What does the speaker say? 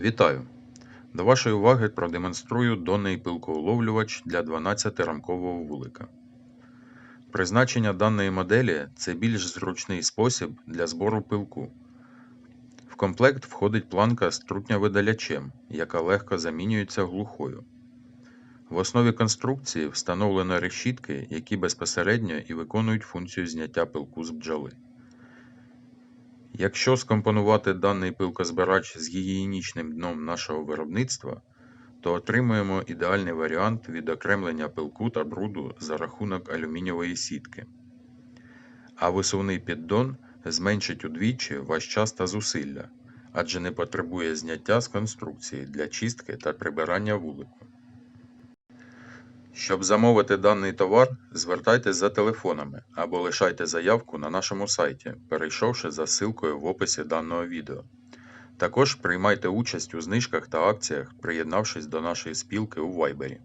Вітаю! До вашої уваги продемонструю донний пилкоуловлювач для 12-рамкового вулика. Призначення даної моделі це більш зручний спосіб для збору пилку. В комплект входить планка з трутнявидалячем, яка легко замінюється глухою. В основі конструкції встановлено решітки, які безпосередньо і виконують функцію зняття пилку з бджоли. Якщо скомпонувати даний пилкозбирач з гігієнічним дном нашого виробництва, то отримуємо ідеальний варіант відокремлення пилку та бруду за рахунок алюмінієвої сітки. А висувний піддон зменшить удвічі ваш час та зусилля, адже не потребує зняття з конструкції для чистки та прибирання вулику. Щоб замовити даний товар, звертайтесь за телефонами або лишайте заявку на нашому сайті, перейшовши за ссылкою в описі даного відео. Також приймайте участь у знижках та акціях, приєднавшись до нашої спілки у Вайбері.